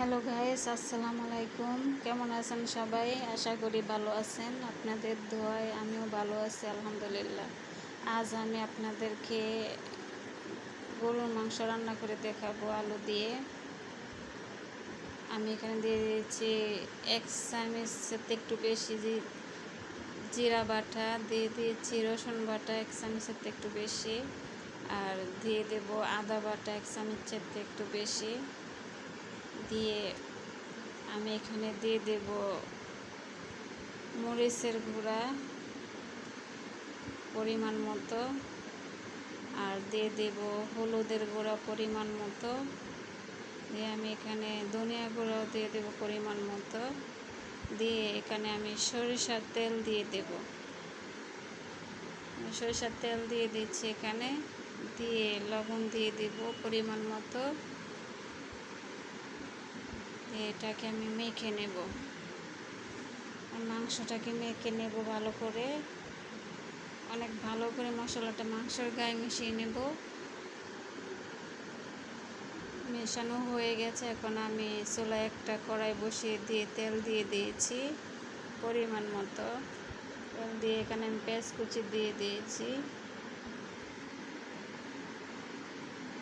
Hello guys আসসালামু আলাইকুম কেমন আছেন সবাই? আশা করি ভালো আছেন। আপনাদের দোয়ায় আমিও ভালো আছি, আলহামদুলিল্লাহ। আজ আমি আপনাদেরকে গরুর মাংস রান্না করে দেখাবো আলু দিয়ে। আমি এখানে দিয়ে দিয়েছি এক চামচের একটু বেশি জিরা বাটা, দিয়ে দিয়েছি রসুন বাটা এক চামচের একটু বেশি। আর দিয়ে দেব আদা বাটা এক চামচের একটু বেশি। দিয়ে আমি এখানে দিয়ে দেব মরিচের গুঁড়া পরিমাণ মতো আর দিয়ে দেব হলুদের গুঁড়া পরিমাণ মতো। দিয়ে আমি এখানে ধনিয়া গুঁড়াও দিয়ে দেব পরিমাণ মতো। দিয়ে এখানে আমি সরিষার তেল দিয়ে দেব। সরিষার তেল দিয়ে দিচ্ছি এখানে। দিয়ে লবণ দিয়ে দেব পরিমাণ মতো। এটাকে আমি মেখে নেব। মাংসটাকে মেখে নেব ভালো করে। অনেক ভালো করে মশলাটা মাংসের গায়ে মিশিয়ে নেব। মেশানো হয়ে গেছে, এখন আমি চুলায় একটা কড়াই বসিয়ে দিয়ে তেল দিয়ে দিয়েছি পরিমাণ মতো। তেল দিয়ে এখানে আমি পেঁয়াজ কুচি দিয়ে দিয়েছি।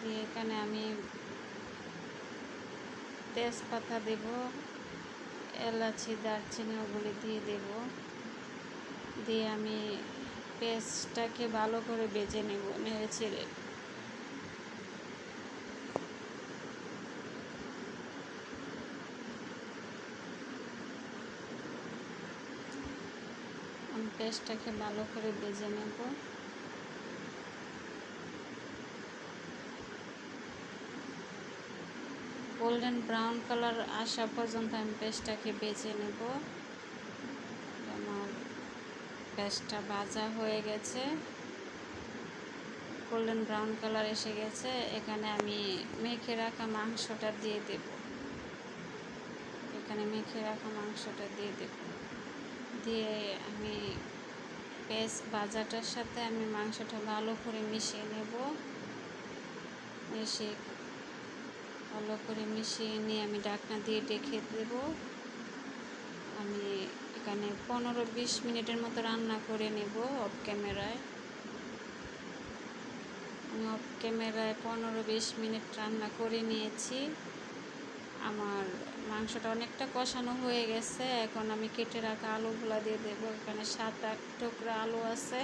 দিয়ে এখানে আমি তেজপাতা দেব, এলাচি দারচিনি ওগুলি দিয়ে দেব। দিয়ে আমি পেস্টটাকে ভালো করে বেজে নেব, নেড়ে ছেড়ে পেস্টটাকে ভালো করে বেজে নেব। গোল্ডেন ব্রাউন কালার আসা পর্যন্ত আমি পেস্টটাকে বেজে নেব। আমার পেস্টটা ভাজা হয়ে গেছে। গোল্ডেন ব্রাউন কালার এসে গেছে। এখানে আমি মেখে রাখা মাংসটা দিয়ে দেব। এখানে মেখে রাখা মাংসটা দিয়ে দেব। দিয়ে আমি পেস্ট ভাজাটার সাথে আমি মাংসটা ভালো করে মিশিয়ে নেব। মিশিয়ে ভালো করে মিশিয়ে নিয়ে আমি ডাকনা দিয়ে ডেকে দেব। আমি এখানে পনেরো বিশ মিনিটের মতো রান্না করে নেব অফ ক্যামেরায়। আমি অফ ক্যামেরায় পনেরো বিশ মিনিট রান্না করে নিয়েছি। আমার মাংসটা অনেকটা কষানো হয়ে গেছে। এখন আমি কেটে রাখা আলুগুলো দিয়ে দেবো। এখানে সাত আট টুকরা আলু আছে।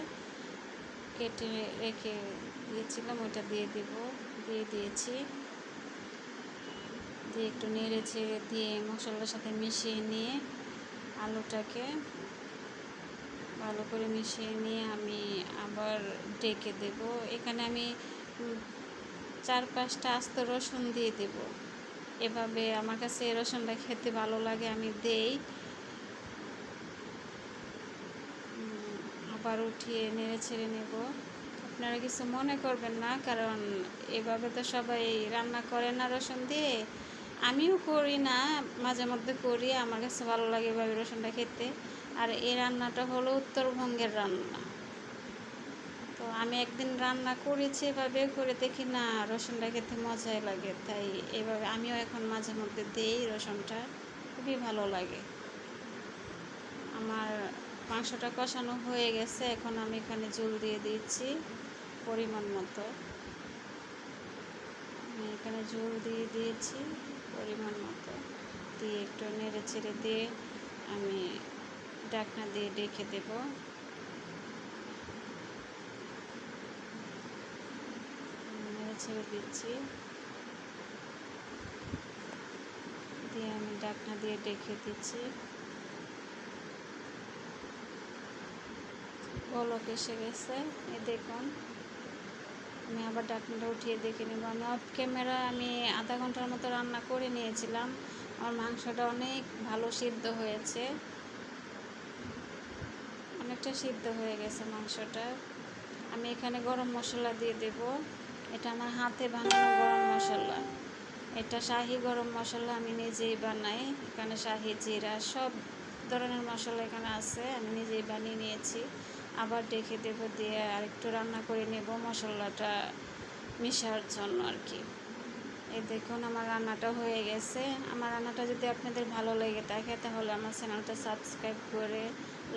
কেটে রেখে দিয়েছিলাম, ওইটা দিয়ে দেব। দিয়ে দিয়েছি। দিয়ে একটু নেড়ে ছেড়ে দিয়ে মশলার সাথে মিশিয়ে নিয়ে আলুটাকে ভালো করে মিশিয়ে নিয়ে আমি আবার ডেকে দেব। এখানে আমি চার পাঁচটা আস্ত রসুন দিয়ে দেব। এভাবে আমার কাছে রসুনটা খেতে ভালো লাগে, আমি দেই। আবার উঠিয়ে নেড়ে ছেড়ে নেব। আপনারা কিছু মনে করবেন না, কারণ এভাবে তো সবাই রান্না করে না রসুন দিয়ে। আমিও করি না, মাঝে মধ্যে করি, আমার কাছে ভালো লাগে এভাবে রসুনটা খেতে। আর এই রান্নাটা হলো উত্তরবঙ্গের রান্না। তো আমি একদিন রান্না করেছি, এভাবে করে দেখি না, রসুনটা খেতে মজাই লাগে। তাই এভাবে আমিও এখন মাঝে মধ্যে দিই রসুনটা, খুবই ভালো লাগে। আমার মাংসটা কষানো হয়ে গেছে, এখন আমি এখানে জল দিয়ে দিচ্ছি পরিমাণ মতো। আমি এখানে জল দিয়ে দিয়েছি পরিমাণ মতো। দিয়ে একটু নেড়ে ছেড়ে দিয়ে আমি ডাকনা দিয়ে ডেকে দেব। নেড়ে ছেড়ে দিচ্ছি। দিয়ে আমি ডাকনা দিয়ে ডেকে দিচ্ছি। বলক এসে গেছে এ দেখুন। আমি আবার ডাকনাটা উঠিয়ে দেখে নেব। আমি অফ ক্যামেরা আমি আধা ঘণ্টার মতো রান্না করে নিয়েছিলাম। আমার মাংসটা অনেক ভালো সিদ্ধ হয়েছে। অনেকটা সিদ্ধ হয়ে গেছে মাংসটা। আমি এখানে গরম মশলা দিয়ে দেব। এটা আমার হাতে বানানো গরম মশলা। এটা শাহি গরম মশলা আমি নিজেই বানাই। এখানে শাহি, জিরা সব ধরনের মশলা এখানে আছে। আমি নিজেই বানিয়ে নিয়েছি। আবার ডেকে দেব দিয়ে আর একটু রান্না করে নেব মশলাটা মিশার জন্য আর কি। এই দেখুন আমার রান্নাটা হয়ে গেছে। আমার রান্নাটা যদি আপনাদের ভালো লেগে থাকে তাহলে আমার চ্যানেলটা সাবস্ক্রাইব করে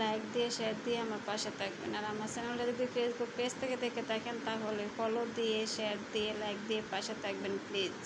লাইক দিয়ে, শেয়ার দিয়ে আমার পাশে থাকবেন। আর আমার চ্যানেলটা যদি ফেসবুক পেজ থেকে দেখে থাকেন তাহলে ফলো দিয়ে, শেয়ার দিয়ে লাইক দিয়ে পাশে থাকবেন প্লিজ